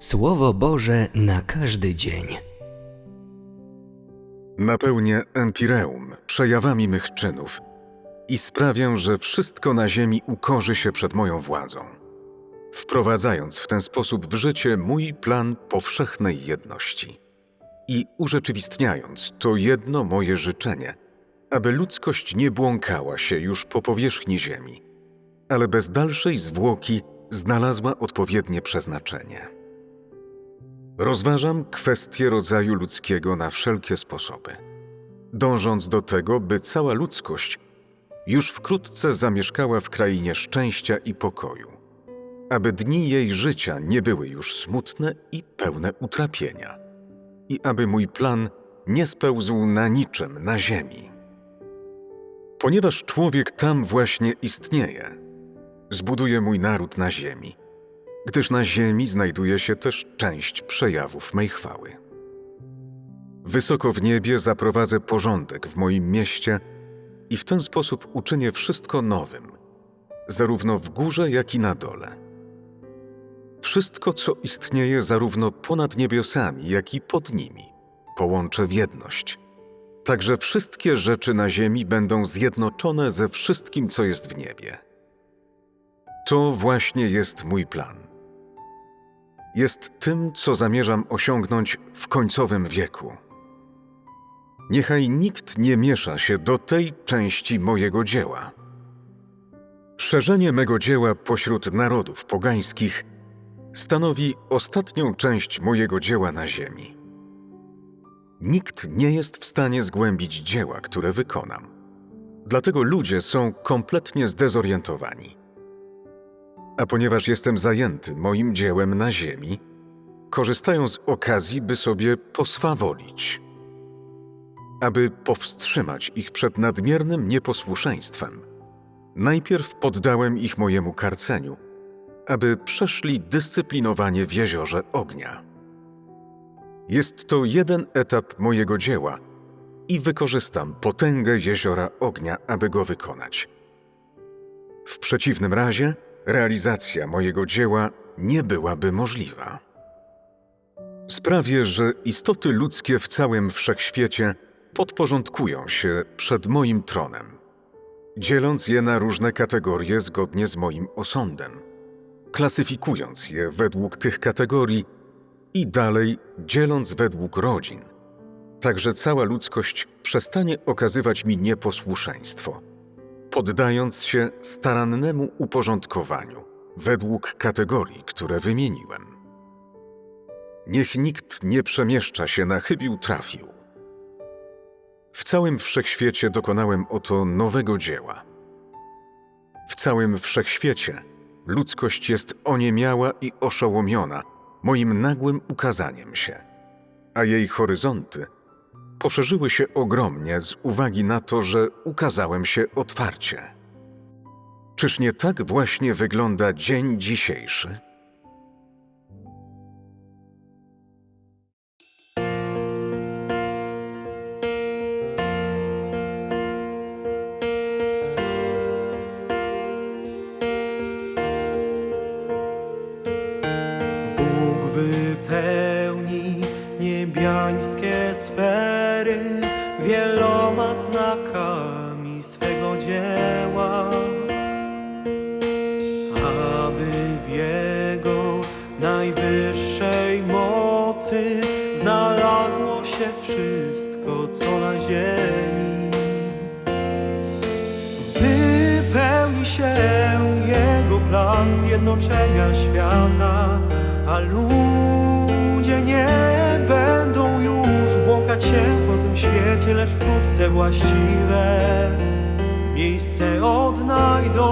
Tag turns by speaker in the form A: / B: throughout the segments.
A: Słowo Boże na każdy dzień.
B: Napełnię Empireum przejawami mych czynów i sprawię, że wszystko na ziemi ukorzy się przed moją władzą, wprowadzając w ten sposób w życie mój plan powszechnej jedności i urzeczywistniając to jedno moje życzenie, aby ludzkość nie błąkała się już po powierzchni ziemi, ale bez dalszej zwłoki znalazła odpowiednie przeznaczenie. Rozważam kwestię rodzaju ludzkiego na wszelkie sposoby, dążąc do tego, by cała ludzkość już wkrótce zamieszkała w krainie szczęścia i pokoju, aby dni jej życia nie były już smutne i pełne utrapienia, i aby mój plan nie spełzł na niczym na ziemi. Ponieważ człowiek tam właśnie istnieje, zbuduję mój naród na ziemi, gdyż na ziemi znajduje się też część przejawów mej chwały. Wysoko w niebie zaprowadzę porządek w moim mieście i w ten sposób uczynię wszystko nowym, zarówno w górze, jak i na dole. Wszystko, co istnieje zarówno ponad niebiosami, jak i pod nimi, połączę w jedność. Także wszystkie rzeczy na ziemi będą zjednoczone ze wszystkim, co jest w niebie. To właśnie jest mój plan. Jest tym, co zamierzam osiągnąć w końcowym wieku. Niechaj nikt nie miesza się do tej części mojego dzieła. Szerzenie mego dzieła pośród narodów pogańskich stanowi ostatnią część mojego dzieła na ziemi. Nikt nie jest w stanie zgłębić dzieła, które wykonam. Dlatego ludzie są kompletnie zdezorientowani. A ponieważ jestem zajęty moim dziełem na ziemi, korzystają z okazji, by sobie poswawolić. Aby powstrzymać ich przed nadmiernym nieposłuszeństwem, najpierw poddałem ich mojemu karceniu, aby przeszli dyscyplinowanie w jeziorze ognia. Jest to jeden etap mojego dzieła i wykorzystam potęgę jeziora ognia, aby go wykonać. W przeciwnym razie realizacja mojego dzieła nie byłaby możliwa. Sprawię, że istoty ludzkie w całym wszechświecie podporządkują się przed moim tronem, dzieląc je na różne kategorie zgodnie z moim osądem, klasyfikując je według tych kategorii i dalej dzieląc według rodzin. Także cała ludzkość przestanie okazywać mi nieposłuszeństwo, poddając się starannemu uporządkowaniu według kategorii, które wymieniłem. Niech nikt nie przemieszcza się na chybił trafił. W całym wszechświecie dokonałem oto nowego dzieła. W całym wszechświecie ludzkość jest oniemiała i oszołomiona moim nagłym ukazaniem się, a jej horyzonty poszerzyły się ogromnie z uwagi na to, że ukazałem się otwarcie. Czyż nie tak właśnie wygląda dzień dzisiejszy?
C: Się Jego plan zjednoczenia świata, a ludzie nie będą już błąkać się po tym świecie, lecz wkrótce właściwe miejsce odnajdą.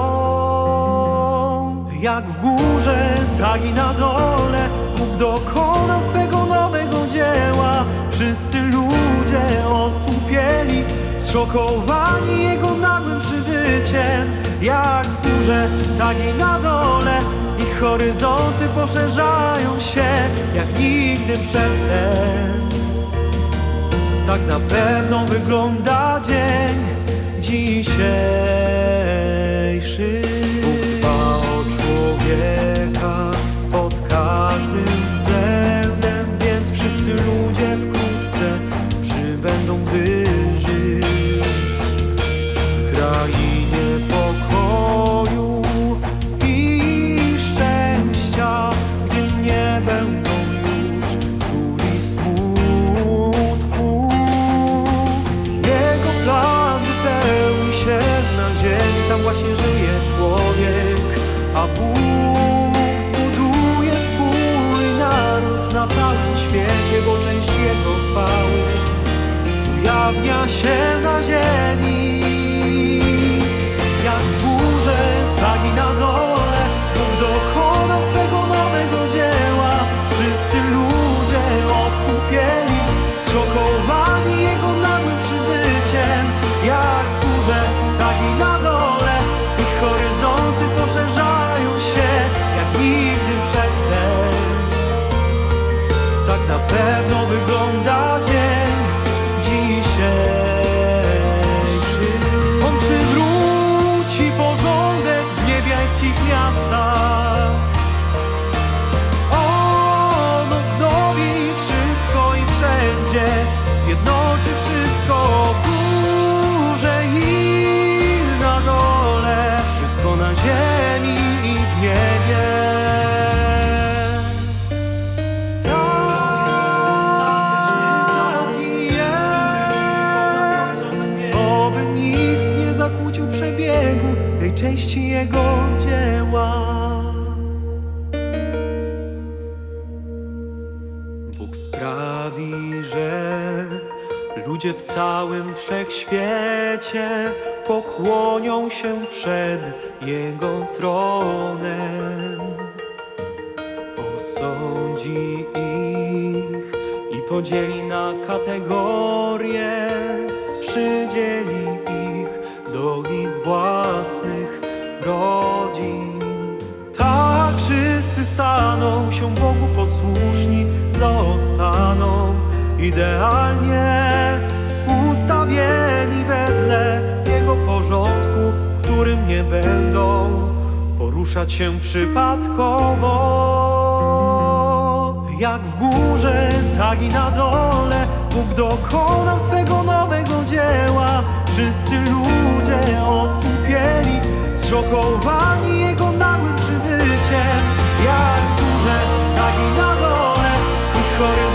C: Jak w górze, tak i na dole Bóg dokonał swego nowego dzieła. Wszyscy ludzie osłupieli, zszokowani Jego nagłym przybyciem. Jak w górze, tak i na dole ich horyzonty poszerzają się jak nigdy przedtem. Tak na pewno wygląda dzień dzisiejszy. Bóg o człowieka pod każdym względem, Tak na Bóg sprawi, że ludzie w całym wszechświecie pokłonią się przed Jego tronem. Osądzi ich i podzieli na kategorie, przydzieli ich do ich własnych rodzin. Tak wszyscy staną się Bogu idealnie ustawieni wedle Jego porządku, w którym nie będą poruszać się przypadkowo. Jak w górze, tak i na dole Bóg dokonał swego nowego dzieła Wszyscy ludzie osłupieli Zszokowani Jego nagłym przybyciem Jak w górze, tak i na dole Ich horyzonty